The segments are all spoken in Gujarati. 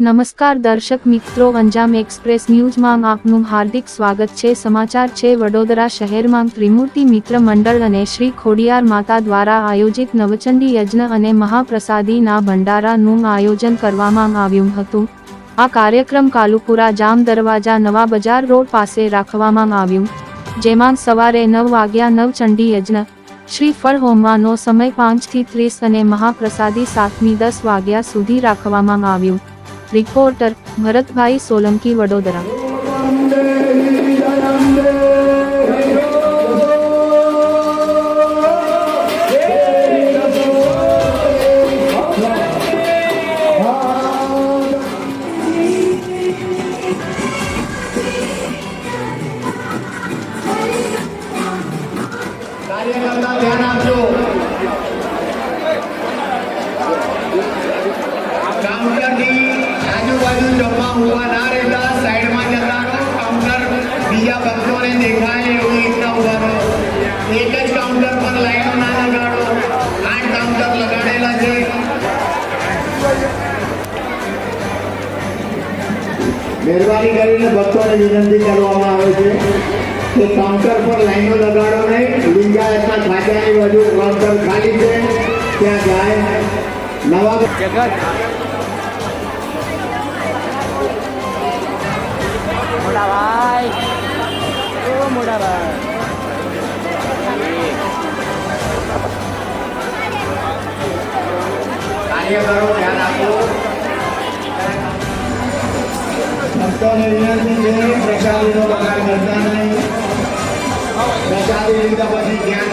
નમસ્કાર દર્શક મિત્રો, અંજામ એક્સપ્રેસ ન્યૂઝમાં આપનું હાર્દિક સ્વાગત છે. સમાચાર છે, વડોદરા શહેરમાં ત્રિમૂર્તિ મિત્ર મંડળ અને શ્રી ખોડિયાર માતા દ્વારા આયોજિત નવચંડી યજ્ઞ અને મહાપ્રસાદીના ભંડારાનું આયોજન કરવામાં આવ્યું હતું. આ કાર્યક્રમ કાલુપુરા જામ દરવાજા નવા બજાર રોડ પાસે રાખવામાં આવ્યું, જેમાં સવારે નવ વાગ્યા નવચંડી યજ્ઞ શ્રીફળ હોમવાનો સમય પાંચથી ત્રીસ અને મહાપ્રસાદી સાતમી દસ વાગ્યા સુધી રાખવામાં આવ્યું. રિપોર્ટર ભરતભાઈ સોલંકી વડોદરા કાર્યકર્તા ધ્યાન આપજો ઊભા ના રહેતા સાઈડમાં જતા કાઉન્ટર બીજા ભક્તોને દેખાય એવી રીતના ઊભા રહો. એક જ કાઉન્ટર પર લાઈનો ના લગાડો. આઠ કાઉન્ટર લગાડેલા છે. મહેરબાની કરીને ભક્તોને વિનંતી કરવામાં આવે છે કે કાઉન્ટર પર લાઈનો લગાડો નહીં. લિંગાયતના ખાતાની બાજુ કાઉન્ટર ખાલી છે. ત્યાં જાય. નવા ભાઈ ઓ મોટા ભાઈ કાર્યકરો ધ્યાન આપો ભક્તોને વિનંતી છે પ્રસાદીનો બગાડ કરતા નહીં પ્રસાદી લીધા પછી ત્યાં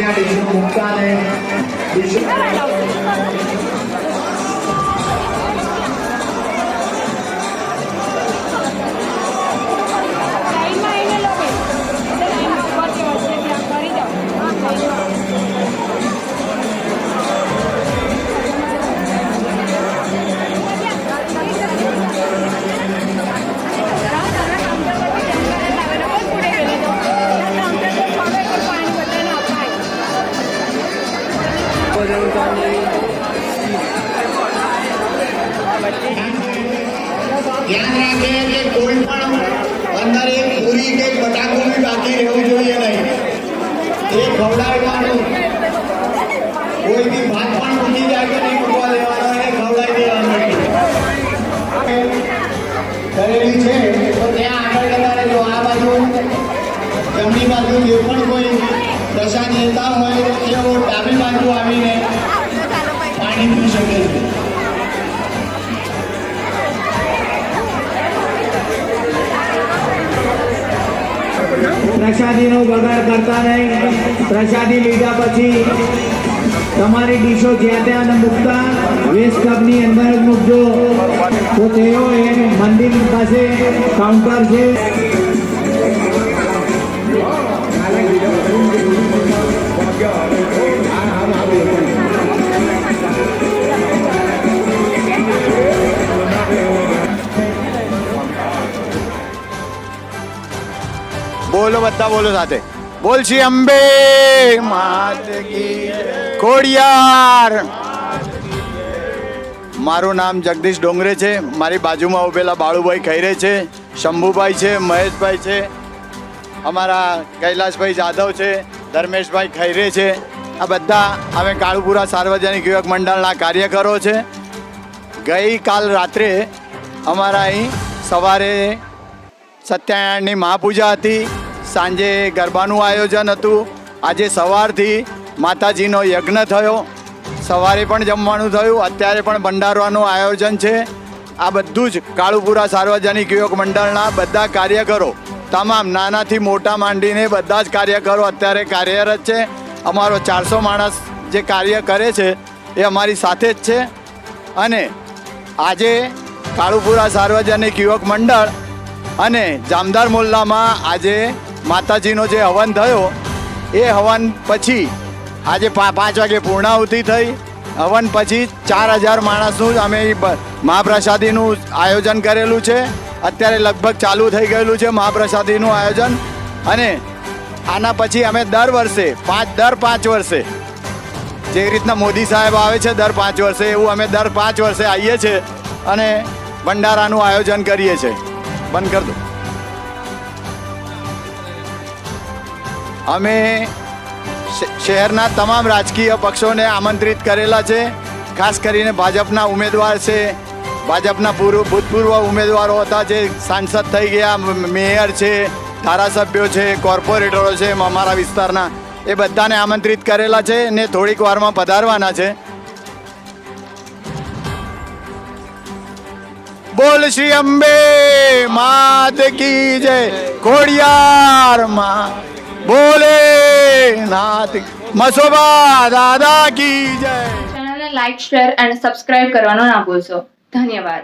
ધ્યાન રાખે કે કોઈ પણ અંદર એક પૂરી કે બટાકું બી બાકી રહેવું જોઈએ નહીં. એ ખવડાવવાનું. કોઈ બી ભાત પણ મૂકી જાય કે નહીં મૂકવા દેવાનો એ ખવડાવી દેવાનું કરેલી છે, તો ત્યાં આગળ જતા રહેજો આ બાજુ, જમણી બાજુ જે પણ કોઈ પ્રસાદ લેતા હોય તેઓ ડાબી બાજુ આવીને પાણી પી શકે છે. પ્રસાદીનો બગાડ કરતા નહીં. પ્રસાદી લીધા પછી તમારી ડીશો જ્યાં ત્યાં મૂકતા વેસ્ટ કપની અંદર જ મૂકજો. તો તેઓ એ મંદિર પાસે કાઉન્ટર છે. બોલો બધા બોલો સાથે. બોલ શ્રી અંબે ખોડિયાર મારું નામ જગદીશ ડોંગરે છે. મારી બાજુમાં ઉભેલા બાળુભાઈ ખૈરે છે, શંભુભાઈ છે, મહેશભાઈ છે, અમારા કૈલાસભાઈ જાદવ છે, ધર્મેશભાઈ ખૈરે છે. આ બધા અમે કાળુપુરા સાર્વજનિક યુવક મંડળના કાર્યકરો છે. ગઈકાલ રાત્રે અમારા અહીં સવારે સત્યનારાયણની મહાપૂજા હતી. સાંજે ગરબાનું આયોજન હતું. આજે સવારથી માતાજીનો યજ્ઞ થયો. સવારે પણ જમવાનું થયું, અત્યારે પણ ભંડારવાનું આયોજન છે. આ બધું જ કાળુપુરા સાર્વજનિક યુવક મંડળના બધા કાર્યકરો, તમામ નાનાથી મોટા માંડીને બધા જ કાર્યકરો અત્યારે કાર્યરત છે. અમારો ચારસો માણસ જે કાર્ય કરે છે, એ અમારી સાથે જ છે. અને આજે કાળુપુરા સાર્વજનિક યુવક મંડળ અને જામદાર મોલ્લામાં આજે માતાજીનો જે હવન થયો, એ હવન પછી આજે પાંચ વાગે પૂર્ણાહુતિ થઈ. હવન પછી ચાર હજાર માણસનું જ અમે મહાપ્રસાદીનું આયોજન કરેલું છે. અત્યારે લગભગ ચાલુ થઈ ગયેલું છે મહાપ્રસાદીનું આયોજન. અને આના પછી અમે દર વર્ષે પાંચ, દર પાંચ વર્ષે જે રીતના મોદી સાહેબ આવે છે દર પાંચ વર્ષે, એવું અમે દર પાંચ વર્ષે આવીએ છીએ અને ભંડારાનું આયોજન કરીએ છીએ બંધ કરી દો. અમે શહેરના તમામ રાજકીય પક્ષોને આમંત્રિત કરેલા છે. ખાસ કરીને ભાજપના ઉમેદવાર છે. ભાજપના પૂર્વ, ભૂતપૂર્વ ઉમેદવારો હતા જે સાંસદ થઈ ગયા મેયર છે, ધારાસભ્યો છે, કોર્પોરેટરો છે અમારા વિસ્તારના. એ બધાને આમંત્રિત કરેલા છે ને થોડીક વારમાં પધારવાના છે. બોલ શ્રી અંબે માત કી જય ખોડિયાર માં બોલે નાથ મસોબા, દાદા કી જય. ચેનલને લાઇક શેર અને સબસ્ક્રાઇબ કરવાનો ના ભૂલશો. ધન્યવાદ.